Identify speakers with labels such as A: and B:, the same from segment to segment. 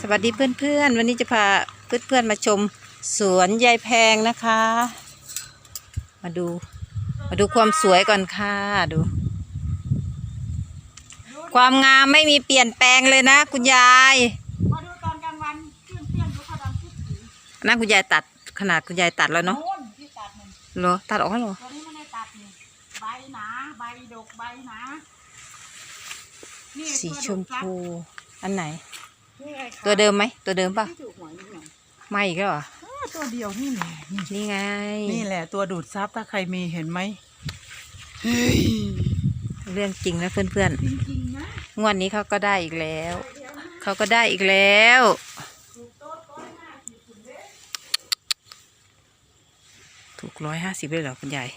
A: สวัสดีเพื่อนๆ วันนี้จะพาเพื่อนๆมาชมสวนยายแพงนะคะ มาดู มาดูความสวยก่อนค่ะดู ความงามไม่มีเปลี่ยนแปลงเลยนะ คุณยาย
B: มาดูตอนกลางวันเปรี้ยงเปรี้ยงดูเขาดำทุกสี
A: นั่นคุณยายตัดขนาดคุณยายตัดแล้วเนาะ
B: โน่นที่ตัดมัน
A: เหรอตัดออกแล้วเหรอ
B: ตัวนี้ไม่ได้ตัดนี่ใบหนาใบดกใบหนานี่
A: สี
B: ตัว
A: ช
B: ด
A: ม
B: กครับ
A: พูอันไหน
B: นี่ไงครับ
A: ตัวเดิมไหม ตัวเดิมป่ะ
B: ที่ถูกหวยนี่ไง
A: ไม่อีกแล้วเหรอ
B: อ้าวตัวเดียวนี่แหละนี่
A: นี่ไง
B: นี่แหละตัวดูดซับถ้าใครมีเห็นไหม
A: เรื่องจริงนะเพื่อน
B: จริงๆนะ
A: ๆ งวดนี้เขาก็ได้อีกแล้ว เขาก็ได้อีกแล้ว ถูกร้อยห้าสิบเลยเหรอคุณยาย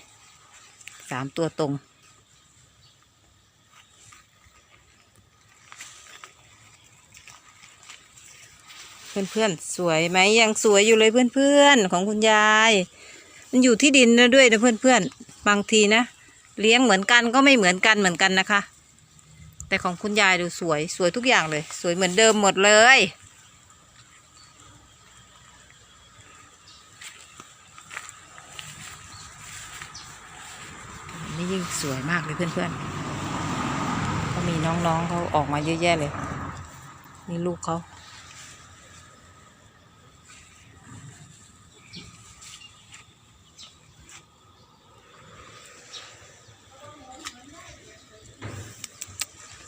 A: สามตัวตรง เพื่อนๆ สวยไหมยังสวยอยู่เลยเพื่อนๆ ของคุณยาย มันอยู่ที่ดินนะด้วยนะเพื่อนๆ บางทีนะ เลี้ยงเหมือนกันก็ไม่เหมือนกันเหมือนกันนะคะ แต่ของคุณยายดูสวยสวยทุกอย่างเลย สวยเหมือนเดิมหมดเลย นี่ยิ่งสวยมากเลยเพื่อนๆเขามีน้องๆเขาออกมาเยอะแยะเลย นี่ลูกเขา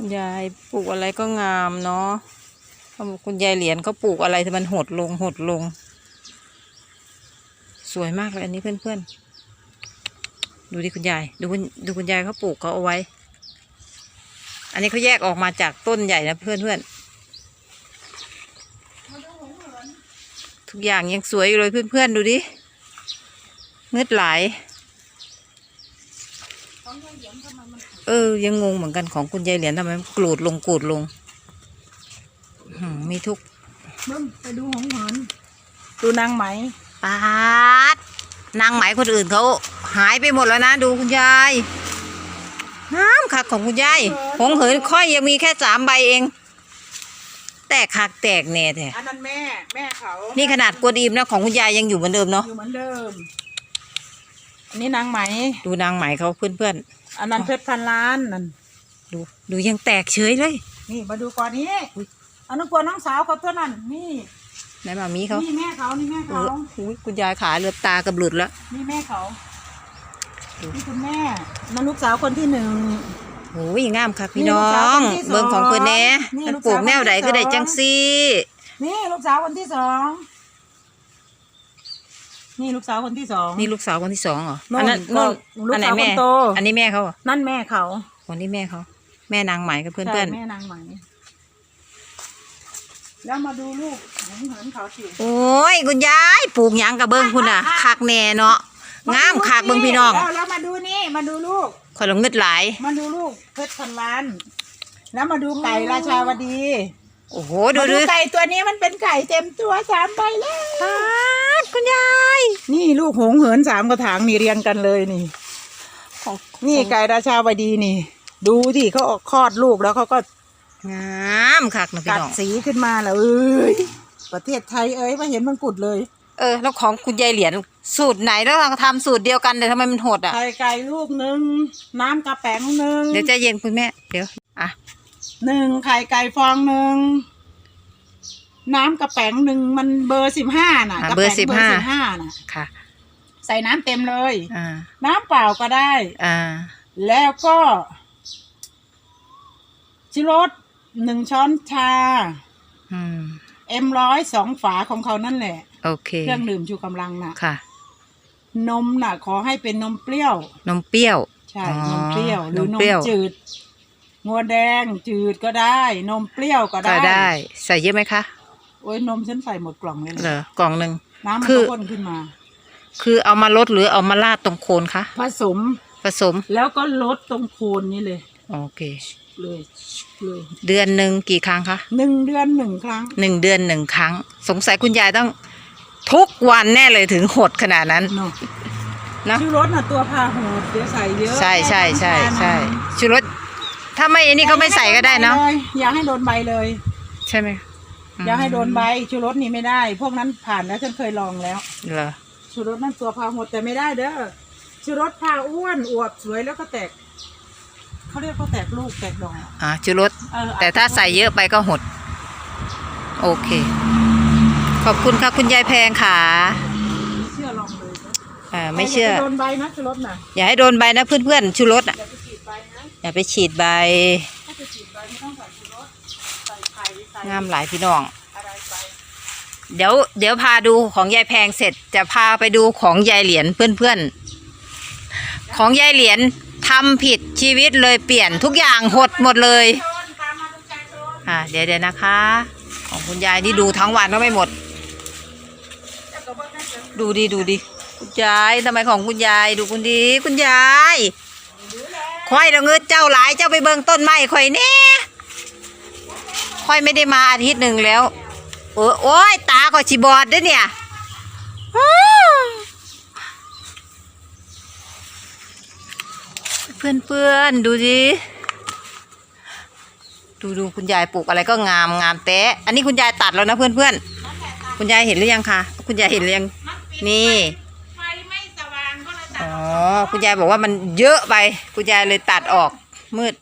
A: คุณยายปลูกอะไรก็งามเนาะคุณยายเหรียญเขาปลูกอะไรแต่มันหดลงหดลง สวยมากเลยอันนี้เพื่อนๆ ดูดิคุณยาย ดูคุณดูคุณยายเขาปลูกเขาเอาไว้ อันนี้เขาแยกออกมาจากต้นใหญ่นะเพื่อนๆทุกอย่างยังสวยอยู่เลยเพื่อนๆ ดูดิมืดหลาย
B: ของยายเหยียมทำไมมัน
A: ออ ยังงงเหมือนกันของคุณยายเหรียญทำไมมันกรูดลงกรูดลงหืมมีทุก
B: มึงไปดูหงหอนดูนางไหม
A: ปาดนางไหมคนอื่นเขาหายไปหมดแล้วนะ ดูคุณยายน้ำคักของคุณยายหงเหินค่อยยังมีแค่สามใบเอง แตกคักแตกแน่แท้
B: อันนั้นแม่ แม่เขา
A: นี่ขนาดกวนอิมนะของคุณยายยังอยู่เหมือนเดิมเนาะ
B: อยู่เหมือนเดิม อันนี้นางไหม
A: ดูนางไหมเขาเพื่อน
B: อันนั้นเพชรพันล้านนั่น
A: ๆดูดูยังแตกเฉยเลย
B: นี่มาดูก่อนนี้อันนั้นกลัวน้องสาวเขาตัวนั้น นี่
A: ไหนมามีเขา
B: นี่แม่เขา นี่แม่
A: เอ
B: เขา
A: ออุ๊ยคุณยายขาเลือบตากระบลุดแล้ว
B: นี่แม่เขา
A: ดู
B: นี่คุณแม่นั่นลูกสาวคนที่หนึ่ง
A: โอ้ยงามคักพี่
B: นี่
A: น้
B: ลู
A: อก
B: สาว
A: ง
B: คนที่สอง
A: เบิ่งของเพื่อนแหน่
B: นี่
A: มัน
B: ลูก
A: ปลูก
B: สาว
A: แนวใด
B: คนที่
A: ก็ได้
B: สอง
A: จังซี่
B: นี่ลูกสาวคนที่สอง นี่ลูกสาวคนที่สอง
A: นี่ลูกสาวคนที่สองเหรอ
B: โน่น
A: อันนั้น
B: โน่
A: โน่น
B: น
A: อันไหน
B: ลูกสาว
A: แม่
B: คนโต
A: อันนี้แม่เขาเหรอ
B: นั่นแม่เขา
A: คนนี้แม่เขา แม่นางไหมกับเพื่อน
B: ใช่
A: เพื่อน
B: แม่นางไหมแล้วมาดูลูกหงเหินเขาสิ
A: โอ้ยคุณยายปลูกหยังกับเบิ้งคุณอะคักแน่เนาะงามคักเบิ้งพี่น้อง
B: แล้วแล้วมาดูนี่ มาดูลูก
A: คอยลงเงึดหลาย
B: มาดูลูกเพชรพันล้าน แล้วมาดูไก่ราชาวดี
A: โอ้โหดู
B: มา
A: ดู
B: ไก่ตัวนี้มันเป็นไก่เต็มตัวสามใบแล้ว
A: ปาด คุณยาย
B: นี่ลูกหงเหินสามกระถางนี่เรียงกันเลยนี่
A: ของ
B: นี่ไก่ราชาวดีนี่ ดูที่เขาออกคลอดลูกแล้วเขาก็
A: งามคักนะพี่
B: กัด
A: น้อง
B: สีขึ้นมาแล้วเอ้ยประเทศไทยเอ้ยมาเห็นมันกุดเลย
A: เออ แล้วของคุณยายเหรียญสูตรไหนแล้วเราทำสูตรเดียวกันแต่ทำไมมันหดอะ
B: ไข่ไก่ลูกหนึ่งน้ำกระแป๋งหนึ่ง
A: เดี๋ยวใจเย็นคุณแม่ เดี๋ยว อะ
B: หนึ่งไข่ไก่ฟองหนึ่ง น้ำกระแป๋งหนึ่งมันเบอร์สิบห้าน่ะ
A: อะ
B: กระ
A: เบอ
B: แป๋
A: ร์
B: ง
A: สิบห้า
B: ห้าน่ะ
A: ค่ะ
B: ใส่น้ำเต็มเลย
A: อ่า
B: น้ำเปล่าก็ได้
A: อ่า
B: แล้วก็ชิรสหนึ่งช้อนชา
A: อืม
B: เอ็มร้อยสองฝาของเขานั่นแหละ
A: โอเค
B: เครื่องดื่มชูกำลังน่ะ
A: ค่ะ
B: นมน่ะ ขอให้เป็นนมเปรี้ยว
A: นมเปรี้ยว
B: ใช่
A: อ๋อน
B: มเปรี้ยว หรือน
A: ม
B: น
A: เปรี้
B: ม
A: ยว
B: จืดงัวแดงจืดก็ได้ นมเปรี้ยวก็
A: ก็
B: ได้
A: ได้ ใส่เยอะไหมคะ
B: โอ้ยนมฉันใส่หมดกล่องเลย
A: เหร
B: นะ
A: อกล่องหนึ่ง
B: น้ำมัน
A: คือ
B: ก็ข้นขึ้นมา
A: คือเอามาลดหรือเอามาราดตรงโคนคะ
B: ผสม
A: ผสม
B: แล้วก็ลดตรงโคนนี้เลย
A: โอเค
B: เลยเลย
A: เดือนหนึ่งกี่ครั้งคะ
B: หนึ่งเดือนหนึ่งครั้ง
A: หนึ่งเดือนหนึ่งครั้ง สงสัยคุณยายต้อง ทุกวันแน่เลยถึงหดขนาดนั้น
B: เนาะ
A: นะ
B: ชื่อรสน่ะตัวพาโหดเดี๋ยวใส่เยอะ
A: ใช่ใช่ใช่
B: แค่น้ำตาล
A: ใช่
B: นะ
A: ชูรสถ้าไม่อันนี้เขาไม่ใส่ก็ได้เนาะ
B: อย่าให้โดนใบเลย
A: ใช่ไหม
B: อย่าให้โดนใบชูรสนี่ไม่ได้ พวกนั้นผ่านแล้วฉันเคยลองแล้ว
A: เหรอ
B: ชูรสนั่นตัวพาหดแต่ไม่ได้เด้อชูรสพาอ้วนอวบสวยแล้วก็แตกเขาเรียกเขาแตกลูกแตกดอก
A: อ่าชูรส
B: เออ
A: แต่ถ้าใส่เยอะไปก็หด โอเค ขอบคุณค่ะคุณยายแพงค่ะ
B: ไม่เชื่อลองเลยนะ
A: อ่าไม่เชื่อ
B: ย่าปโดนใบนะชูรสน่ะ
A: อย่าให้โดนใบนะเพื่อนๆชูรสอะ
B: อย่าไปฉีดใบนะ
A: อย่าไปฉีดใบ
B: ถ้าจะฉีดใบไม่ต้องใส่ชูรสใส่ไข่ใส่
A: งามหลายพี่น้อง เดี๋ยวเดี๋ยวพาดูของยายแพงเสร็จจะพาไปดูของยายเหรียญเพื่อนๆ ของยายเหรียญทำผิดชีวิตเลยเปลี่ยนทุกอย่างหดหมดเลย อ่าเดี๋ยวเดี๋ยวนะคะ ของคุณยายนี่ดูทั้งวันก็ไม่หมด ดูดิดูดิคุณยายทำไมของคุณยายดูคุณดีคุณยาย
B: หรือแล้ว
A: ค่อยเราเงินเจ้าหลายเจ้าไปเบิ่งต้นไม้ค่อยเนี่ย ค่อยไม่ได้มาอาทิตย์หนึ่งแล้วเออโอ้ยตาก็ชิบอดเด้อเนี่ยอ้าวเพื่อนเพื่อนๆดูดิดูดูคุณยายปลูกอะไรก็งามงามแตะอันนี้คุณยายตัดแล้วนะเพื่อนเพื่อนๆคุณยายเห็นหรือยังคะคุณยายเห็นหรือยัง
B: มันปิด
A: นี่
B: ไฟไม่สว่างก็เลยตัด
A: อ๋อ
B: ออก
A: คุณยายบอกว่ามันเยอะไปคุณยายเลยตัดออกมืด